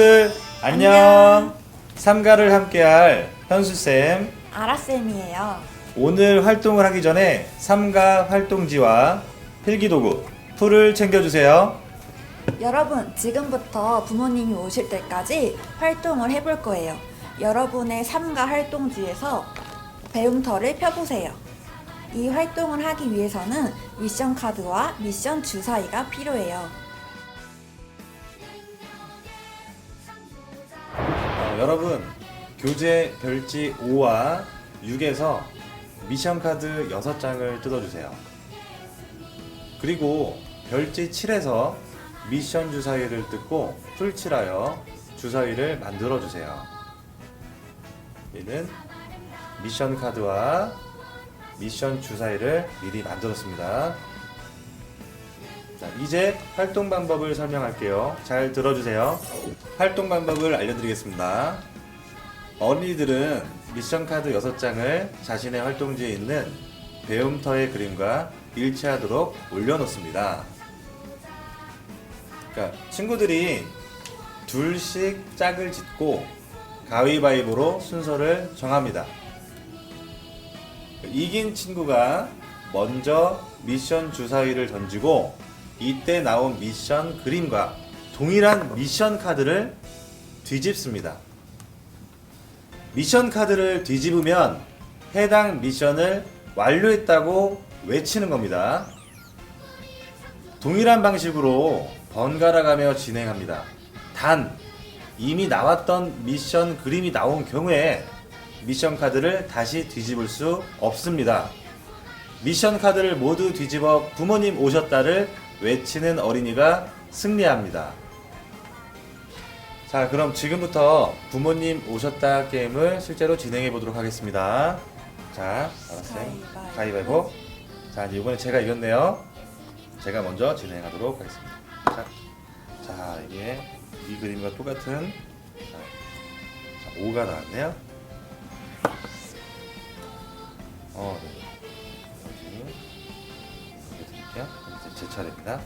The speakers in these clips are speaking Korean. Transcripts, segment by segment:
친구들 안녕. 안녕. 삼가를 함께할 현수 쌤. 아라쌤이에요. 오늘 활동을 하기 전에 삼가 활동지와 필기도구, 풀을 챙겨주세요. 여러분, 지금부터 부모님이 오실 때까지 활동을 해볼 거예요. 여러분의 삼가 활동지에서 배움터를 펴보세요. 이 활동을 하기 위해서는 미션 카드와 미션 주사위가 필요해요. 어, 여러분, 교재 별지 5와 6에서 미션 카드 6장을 뜯어주세요. 그리고 별지 7에서 미션 주사위를 뜯고 풀칠하여 주사위를 만들어 주세요. 얘는 미션 카드와 미션 주사위를 미리 만들었습니다. 자, 이제 활동 방법을 설명할게요. 잘 들어주세요. 활동 방법을 알려드리겠습니다. 어린이들은 미션 카드 6장을 자신의 활동지에 있는 배움터의 그림과 일치하도록 올려놓습니다. 그러니까 친구들이 둘씩 짝을 짓고 가위바위보로 순서를 정합니다. 이긴 친구가 먼저 미션 주사위를 던지고 이때 나온 미션 그림과 동일한 미션 카드를 뒤집습니다. 미션 카드를 뒤집으면 해당 미션을 완료했다고 외치는 겁니다. 동일한 방식으로 번갈아 가며 진행합니다. 단, 이미 나왔던 미션 그림이 나온 경우에 미션 카드를 다시 뒤집을 수 없습니다. 미션 카드를 모두 뒤집어 부모님 오셨다를 외치는 어린이가 승리합니다. 자, 그럼 지금부터 부모님 오셨다 게임을 실제로 진행해 보도록 하겠습니다. 자, 알았어요. 가위바위보. 자, 이제 이번에 제가 이겼네요. 제가 먼저 진행하도록 하겠습니다. 자, 자 이게 이 그림과 똑같은 자, 자 5가 나왔네요. 어, 네. 여기 여기 드릴게요. 제 차례입니다.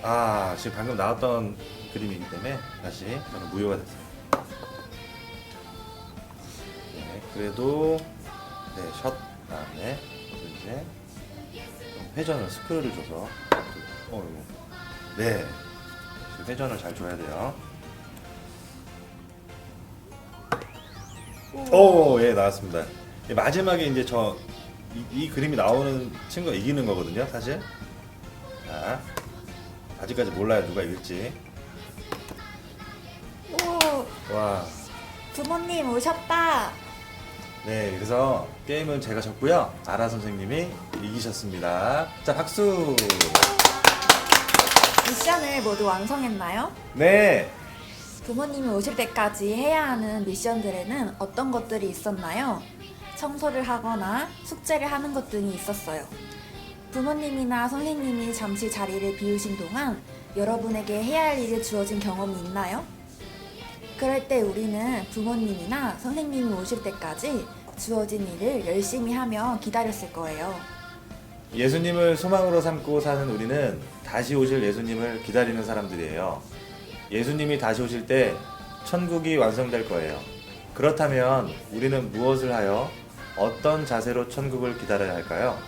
아, 지금 방금 나왔던 그림이기 때문에 다시 저는 무효가 됐어요. 네, 그래도 네, 샷 다음에 이제 회전을 스크롤을 줘서 어, 이거. 네, 회전을 잘 줘야 돼요. 오, 예, 나왔습니다. 예, 마지막에 이제 저 이, 이 그림이 나오는 친구가 이기는 거거든요, 사실. 자, 아직까지 몰라요 누가 이길지. 오, 와, 부모님 오셨다. 네, 그래서 게임은 제가 졌고요. 아라 선생님이 이기셨습니다. 자, 박수. 미션을 모두 완성했나요? 네, 부모님이 오실 때까지 해야 하는 미션들에는 어떤 것들이 있었나요? 청소를 하거나 숙제를 하는 것 등이 있었어요. 부모님이나 선생님이 잠시 자리를 비우신 동안 여러분에게 해야 할 일이 주어진 경험이 있나요? 그럴 때 우리는 부모님이나 선생님이 오실 때까지 주어진 일을 열심히 하며 기다렸을 거예요. 예수님을 소망으로 삼고 사는 우리는 다시 오실 예수님을 기다리는 사람들이에요. 예수님이 다시 오실 때 천국이 완성될 거예요. 그렇다면 우리는 무엇을 하여 어떤 자세로 천국을 기다려야 할까요?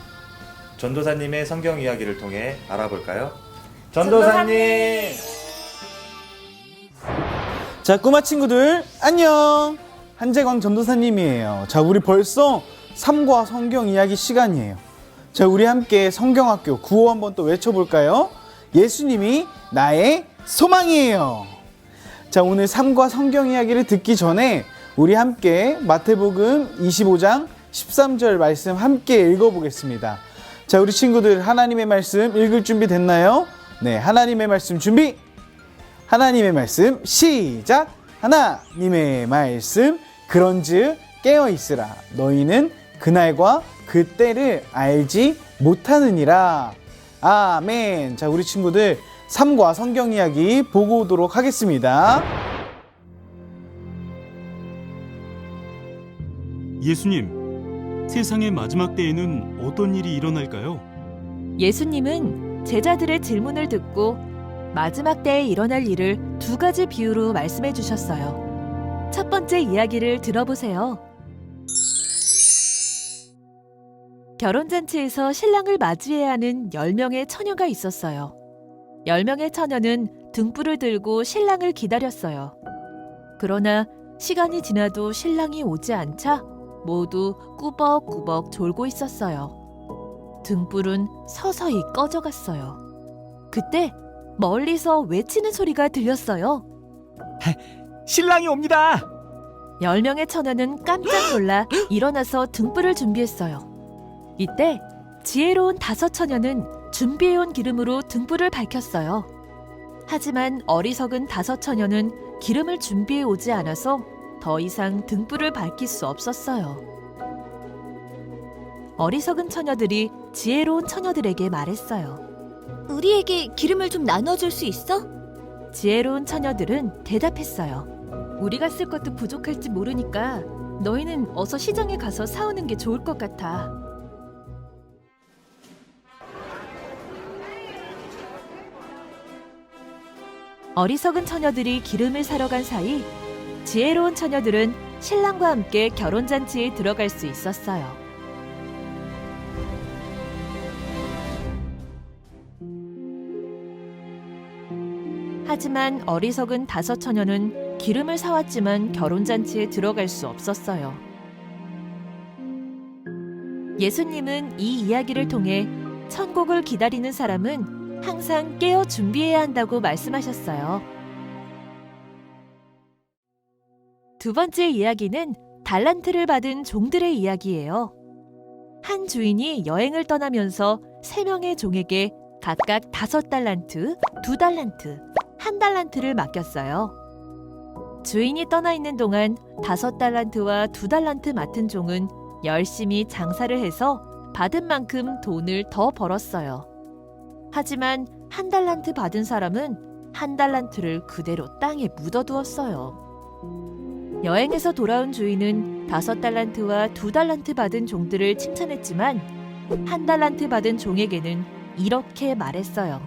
전도사님의 성경 이야기를 통해 알아볼까요? 전도사님! 자, 꼬마 친구들, 안녕! 한재광 전도사님이에요. 자, 우리 벌써 삼과 성경 이야기 시간이에요. 자, 우리 함께 성경학교 구호 한번 또 외쳐볼까요? 예수님이 나의 소망이에요. 자, 오늘 삼과 성경 이야기를 듣기 전에 우리 함께 마태복음 25장 13절 말씀 함께 읽어보겠습니다. 자, 우리 친구들 하나님의 말씀 읽을 준비 됐나요? 네, 하나님의 말씀 준비! 하나님의 말씀 시작 하나님의 말씀 그런즉 깨어 있으라 너희는 그날과 그때를 알지 못하느니라 아멘 자 우리 친구들 삼과 성경 이야기 보고 오도록 하겠습니다 예수님, 세상의 마지막 때에는 어떤 일이 일어날까요? 예수님은 제자들의 질문을 듣고 마지막 때에 일어날 일을 두 가지 비유로 말씀해 주셨어요. 첫 번째 이야기를 들어보세요. 결혼잔치에서 신랑을 맞이해야 하는 10명의 처녀가 있었어요. 10명의 처녀는 등불을 들고 신랑을 기다렸어요. 그러나 시간이 지나도 신랑이 오지 않자 모두 꾸벅꾸벅 졸고 있었어요. 등불은 서서히 꺼져갔어요. 그때 멀리서 외치는 소리가 들렸어요. 신랑이 옵니다. 10명의 처녀는 깜짝 놀라 일어나서 등불을 준비했어요. 이때 지혜로운 다섯 처녀는 준비해온 기름으로 등불을 밝혔어요. 하지만 어리석은 다섯 처녀는 기름을 준비해 오지 않아서 더 이상 등불을 밝힐 수 없었어요. 어리석은 처녀들이 지혜로운 처녀들에게 말했어요. 우리에게 기름을 좀 나눠줄 수 있어? 지혜로운 처녀들은 대답했어요. 우리가 쓸 것도 부족할지 모르니까 너희는 어서 시장에 가서 사오는 게 좋을 것 같아. 어리석은 처녀들이 기름을 사러 간 사이 지혜로운 처녀들은 신랑과 함께 결혼잔치에 들어갈 수 있었어요. 하지만 어리석은 다섯 처녀는 기름을 사왔지만 결혼잔치에 들어갈 수 없었어요. 예수님은 이 이야기를 통해 천국을 기다리는 사람은 항상 깨어 준비해야 한다고 말씀하셨어요. 두 번째 이야기는 달란트를 받은 종들의 이야기예요. 한 주인이 여행을 떠나면서 세 명의 종에게 각각 다섯 달란트, 두 달란트, 한 달란트를 맡겼어요. 주인이 떠나 있는 동안 다섯 달란트와 두 달란트 맡은 종은 열심히 장사를 해서 받은 만큼 돈을 더 벌었어요. 하지만 한 달란트 받은 사람은 한 달란트를 그대로 땅에 묻어두었어요. 여행에서 돌아온 주인은 다섯 달란트와 두 달란트 받은 종들을 칭찬했지만 한 달란트 받은 종에게는 이렇게 말했어요.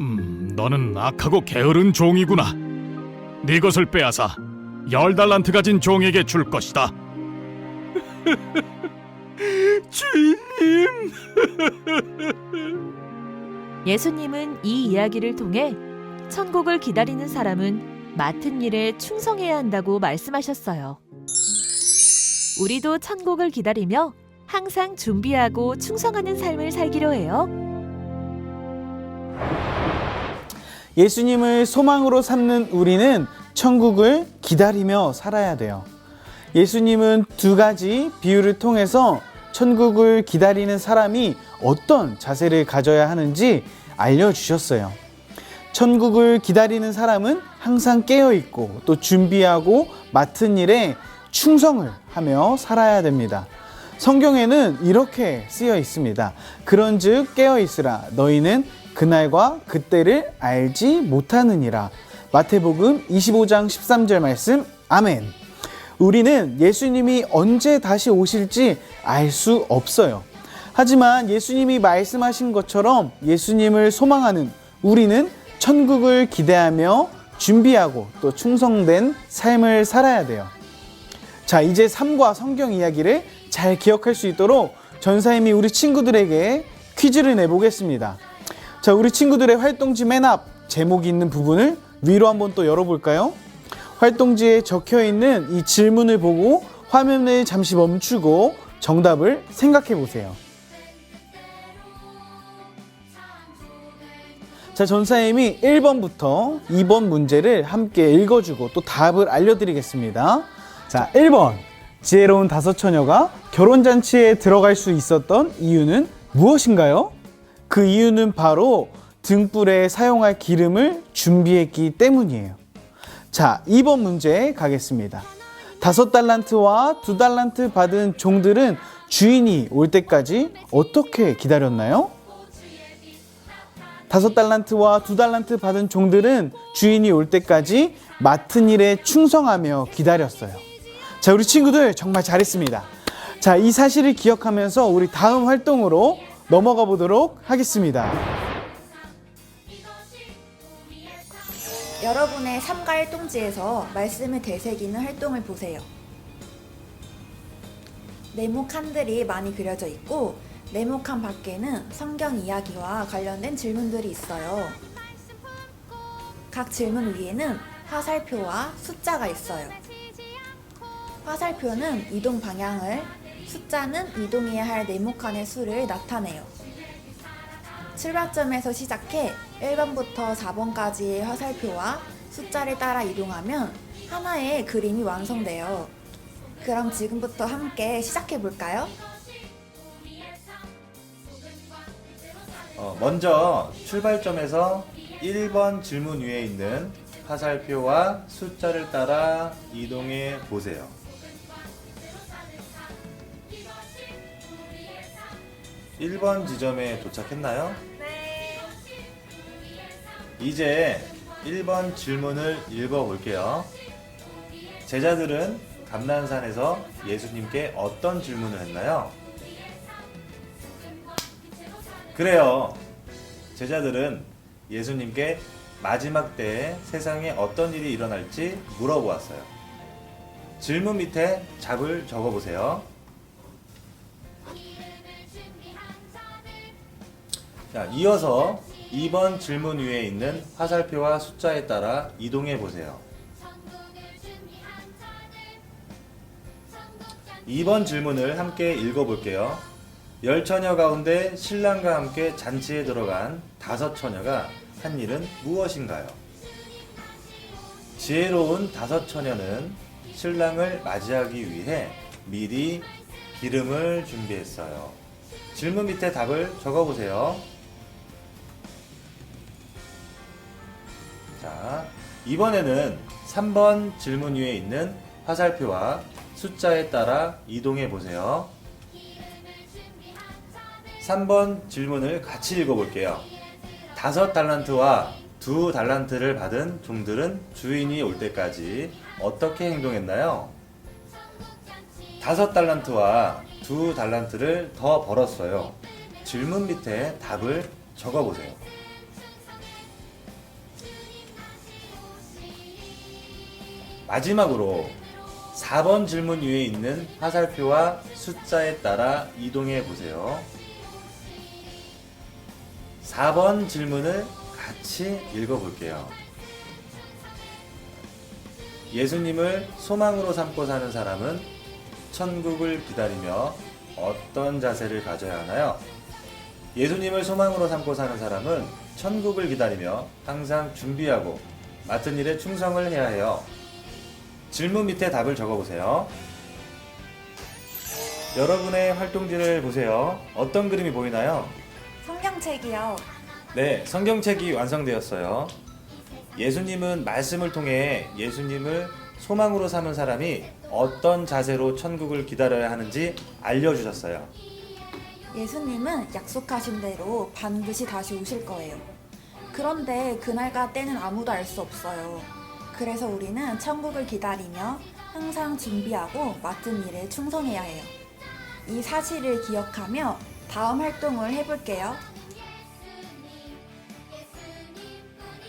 음, 너는 악하고 게으른 종이구나. 네 것을 빼앗아 열 달란트 가진 종에게 줄 것이다. 주인님. 예수님은 이 이야기를 통해 천국을 기다리는 사람은 맡은 일에 충성해야 한다고 말씀하셨어요. 우리도 천국을 기다리며 항상 준비하고 충성하는 삶을 살기로 해요. 예수님을 소망으로 삼는 우리는 천국을 기다리며 살아야 돼요. 예수님은 두 가지 비유를 통해서 천국을 기다리는 사람이 어떤 자세를 가져야 하는지 알려주셨어요. 천국을 기다리는 사람은 항상 깨어 있고 또 준비하고 맡은 일에 충성을 하며 살아야 됩니다. 성경에는 이렇게 쓰여 있습니다. 그런 즉 깨어 있으라 너희는 그날과 그때를 알지 못하느니라. 마태복음 25장 13절 말씀. 아멘. 우리는 예수님이 언제 다시 오실지 알 수 없어요. 하지만 예수님이 말씀하신 것처럼 예수님을 소망하는 우리는 천국을 기대하며 준비하고 또 충성된 삶을 살아야 돼요. 자, 이제 삶과 성경 이야기를 잘 기억할 수 있도록 전사님이 우리 친구들에게 퀴즈를 내보겠습니다. 자, 우리 친구들의 활동지 맨 앞 제목이 있는 부분을 위로 한번 또 열어볼까요? 활동지에 적혀 있는 이 질문을 보고 화면을 잠시 멈추고 정답을 생각해 보세요. 자, 전사님이 1번부터 2번 문제를 함께 읽어주고 또 답을 알려드리겠습니다. 자, 1번. 지혜로운 다섯 처녀가 결혼잔치에 들어갈 수 있었던 이유는 무엇인가요? 그 이유는 바로 등불에 사용할 기름을 준비했기 때문이에요. 자, 2번 문제 가겠습니다. 다섯 달란트와 두 달란트 받은 종들은 주인이 올 때까지 어떻게 기다렸나요? 다섯 달란트와 두 달란트 받은 종들은 주인이 올 때까지 맡은 일에 충성하며 기다렸어요. 자, 우리 친구들 정말 잘했습니다. 자, 이 사실을 기억하면서 우리 다음 활동으로 넘어가 보도록 하겠습니다. 여러분의 삼가 활동지에서 말씀을 되새기는 활동을 보세요. 네모 칸들이 많이 그려져 있고 네모 칸 밖에는 성경 이야기와 관련된 질문들이 있어요. 각 질문 위에는 화살표와 숫자가 있어요. 화살표는 이동 방향을, 숫자는 이동해야 할 네모칸의 수를 나타내요. 출발점에서 시작해 1번부터 4번까지의 화살표와 숫자를 따라 이동하면 하나의 그림이 완성돼요. 그럼 지금부터 함께 시작해 볼까요? 어, 먼저 출발점에서 1번 질문 위에 있는 화살표와 숫자를 따라 이동해 보세요. 일 번 지점에 도착했나요? 네. 이제 1번 질문을 읽어 볼게요. 제자들은 감난산에서 예수님께 어떤 질문을 했나요? 그래요. 제자들은 예수님께 마지막 때에 세상에 어떤 일이 일어날지 물어보았어요. 질문 밑에 답을 적어 보세요. 자, 이어서 2번 질문 위에 있는 화살표와 숫자에 따라 이동해 보세요. 2번 질문을 함께 읽어 볼게요. 열 처녀 가운데 신랑과 함께 잔치에 들어간 다섯 처녀가 한 일은 무엇인가요? 지혜로운 다섯 처녀는 신랑을 맞이하기 위해 미리 기름을 준비했어요. 질문 밑에 답을 적어 보세요. 자, 이번에는 3번 질문 위에 있는 화살표와 숫자에 따라 이동해 보세요. 3번 질문을 같이 읽어볼게요. 다섯 달란트와 두 달란트를 받은 종들은 주인이 올 때까지 어떻게 행동했나요? 다섯 달란트와 두 달란트를 더 벌었어요. 질문 밑에 답을 적어보세요. 마지막으로 4번 질문 위에 있는 화살표와 숫자에 따라 이동해 보세요. 4번 질문을 같이 읽어볼게요. 예수님을 소망으로 삼고 사는 사람은 천국을 기다리며 어떤 자세를 가져야 하나요? 예수님을 소망으로 삼고 사는 사람은 천국을 기다리며 항상 준비하고 맡은 일에 충성을 해야 해요. 질문 밑에 답을 적어보세요. 여러분의 활동지를 보세요. 어떤 그림이 보이나요? 성경책이요. 네, 성경책이 완성되었어요. 예수님은 말씀을 통해 예수님을 소망으로 삼은 사람이 어떤 자세로 천국을 기다려야 하는지 알려주셨어요. 예수님은 약속하신 대로 반드시 다시 오실 거예요. 그런데 그날과 때는 아무도 알 수 없어요. 그래서 우리는 천국을 기다리며 항상 준비하고 맡은 일에 충성해야 해요. 이 사실을 기억하며 다음 활동을 해볼게요.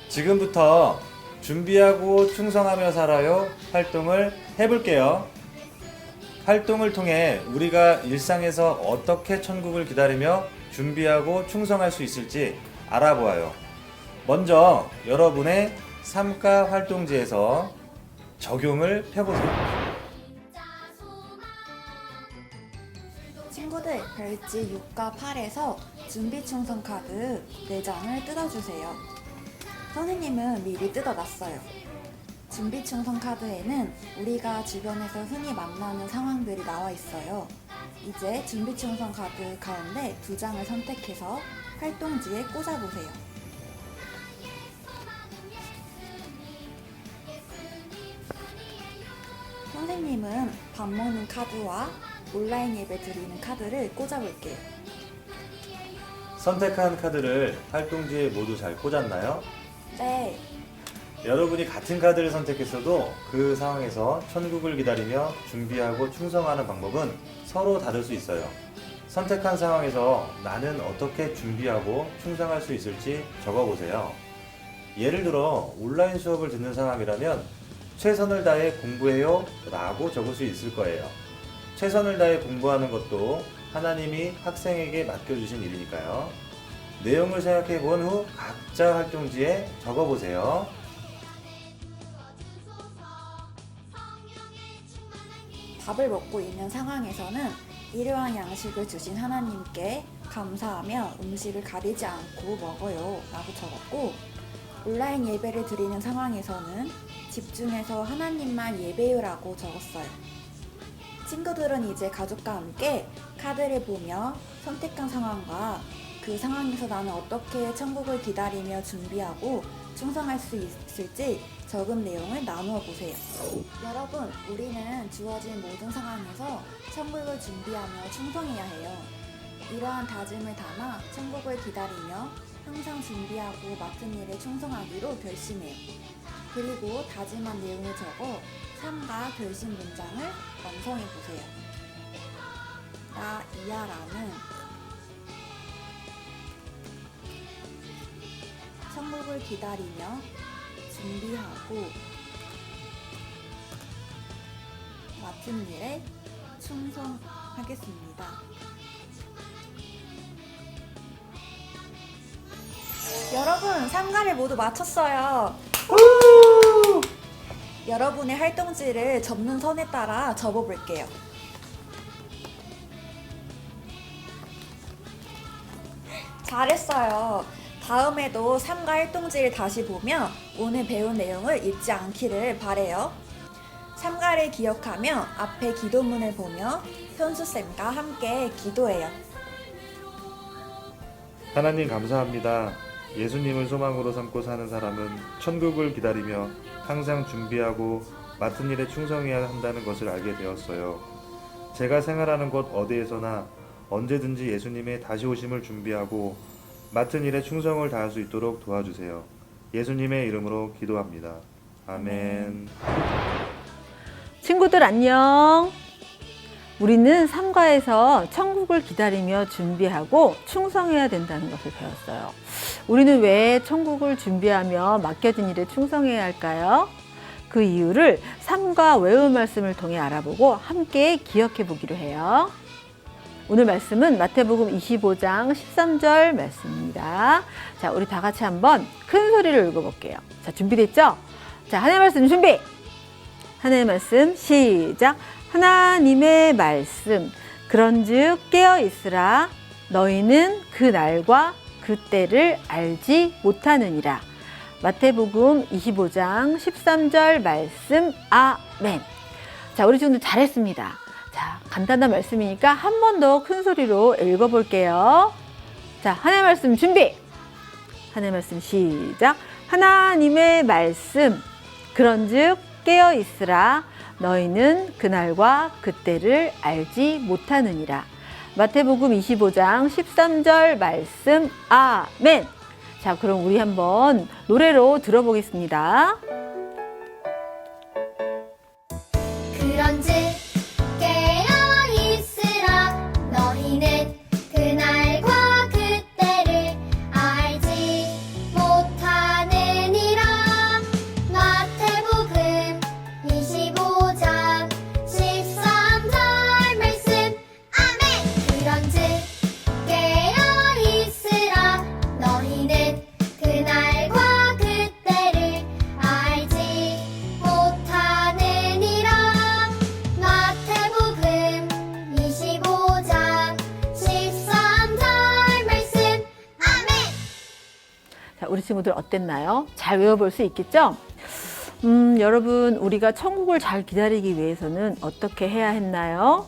지금부터 준비하고 충성하며 살아요 활동을 해볼게요. 활동을 통해 우리가 일상에서 어떻게 천국을 기다리며 준비하고 충성할 수 있을지 알아보아요. 먼저 여러분의 삼가 활동지에서 적용을 펴보세요. 친구들, 별지 6과 8에서 준비 충성 카드 4장을 뜯어주세요. 선생님은 미리 뜯어놨어요. 준비 충성 카드에는 우리가 주변에서 흔히 만나는 상황들이 나와 있어요. 이제 준비 충성 카드 가운데 두 장을 선택해서 활동지에 꽂아보세요. 선생님은 밥 먹는 카드와 온라인 예배 드리는 카드를 꽂아볼게요. 선택한 카드를 활동지에 모두 잘 꽂았나요? 네, 여러분이 같은 카드를 선택했어도 그 상황에서 천국을 기다리며 준비하고 충성하는 방법은 서로 다를 수 있어요. 선택한 상황에서 나는 어떻게 준비하고 충성할 수 있을지 적어보세요. 예를 들어 온라인 수업을 듣는 사람이라면 최선을 다해 공부해요 라고 적을 수 있을 거예요. 최선을 다해 공부하는 것도 하나님이 학생에게 맡겨주신 일이니까요. 내용을 생각해 본 후 각자 활동지에 적어보세요. 밥을 먹고 있는 상황에서는 일용할 양식을 주신 하나님께 감사하며 음식을 가리지 않고 먹어요 라고 적었고 온라인 예배를 드리는 상황에서는 집중해서 하나님만 예배요 라고 적었어요. 친구들은 이제 가족과 함께 카드를 보며 선택한 상황과 그 상황에서 나는 어떻게 천국을 기다리며 준비하고 충성할 수 있을지 적은 내용을 나누어 보세요. 여러분, 우리는 주어진 모든 상황에서 천국을 준비하며 충성해야 해요. 이러한 다짐을 담아 천국을 기다리며 항상 준비하고 맡은 일에 충성하기로 결심해요. 그리고 다짐한 내용을 적어 삶과 결심 문장을 완성해 보세요. 나 이하라는 천국을 기다리며 준비하고 맡은 일에 충성하겠습니다. 여러분, 삼가를 모두 마쳤어요. 여러분의 활동지를 접는 선에 따라 접어볼게요. 잘했어요. 다음에도 삼가 활동지를 다시 보며 오늘 배운 내용을 잊지 않기를 바래요. 삼가를 기억하며 앞에 기도문을 보며 현수쌤과 함께 기도해요. 하나님 감사합니다. 예수님을 소망으로 삼고 사는 사람은 천국을 기다리며 항상 준비하고 맡은 일에 충성해야 한다는 것을 알게 되었어요. 제가 생활하는 곳 어디에서나 언제든지 예수님의 다시 오심을 준비하고 맡은 일에 충성을 다할 수 있도록 도와주세요. 예수님의 이름으로 기도합니다. 아멘. 친구들 안녕. 우리는 삼가에서 천국을 기다리며 준비하고 충성해야 된다는 것을 배웠어요. 우리는 왜 천국을 준비하며 맡겨진 일에 충성해야 할까요? 그 이유를 삼가 외운 말씀을 통해 알아보고 함께 기억해 보기로 해요. 오늘 말씀은 마태복음 25장 13절 말씀입니다. 자, 우리 다 같이 한번 큰 소리로 읽어볼게요. 자, 준비됐죠? 자, 하나의 말씀 준비! 하나의 말씀 시작. 하나님의 말씀. 그런즉 깨어 있으라. 너희는 그 날과 그 때를 알지 못하느니라. 마태복음 25장 13절 말씀. 아멘. 자, 우리 친구들 잘했습니다. 자, 간단한 말씀이니까 한 번 더 큰 소리로 읽어볼게요. 자, 하나의 말씀 준비. 하나의 말씀 시작. 하나님의 말씀. 그런 즉 깨어 있으라 너희는 그날과 그때를 알지 못하느니라. 마태복음 25장 13절 말씀 아멘. 자, 그럼 우리 한번 노래로 들어보겠습니다. 어땠나요? 잘 외워볼 수 있겠죠? 음, 여러분, 우리가 천국을 잘 기다리기 위해서는 어떻게 해야 했나요?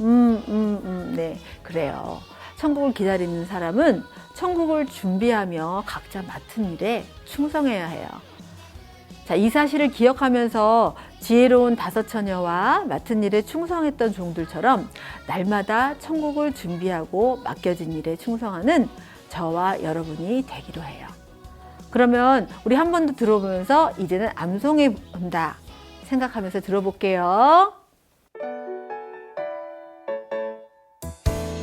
음, 음, 음, 네, 그래요. 천국을 기다리는 사람은 천국을 준비하며 각자 맡은 일에 충성해야 해요. 자, 이 사실을 기억하면서 지혜로운 다섯 처녀와 맡은 일에 충성했던 종들처럼 날마다 천국을 준비하고 맡겨진 일에 충성하는 저와 여러분이 되기로 해요. 그러면 우리 한 번 더 들어보면서 이제는 암송해 본다 생각하면서 들어볼게요.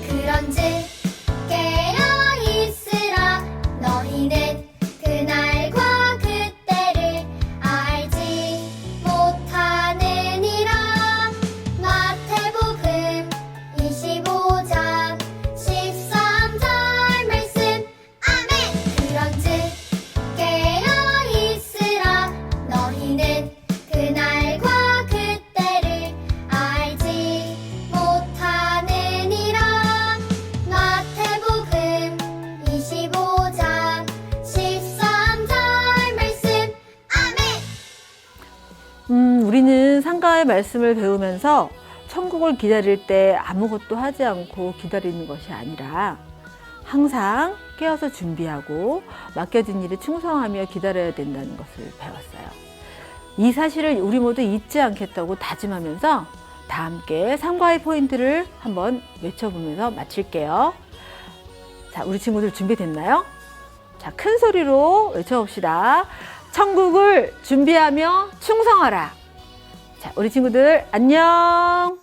그런즉 말씀을 배우면서 천국을 기다릴 때 아무것도 하지 않고 기다리는 것이 아니라 항상 깨어서 준비하고 맡겨진 일에 충성하며 기다려야 된다는 것을 배웠어요. 이 사실을 우리 모두 잊지 않겠다고 다짐하면서 다 함께 삼과의 포인트를 한번 외쳐보면서 마칠게요. 자, 우리 친구들 준비됐나요? 자, 큰 소리로 외쳐봅시다. 천국을 준비하며 충성하라. 자, 우리 친구들 안녕.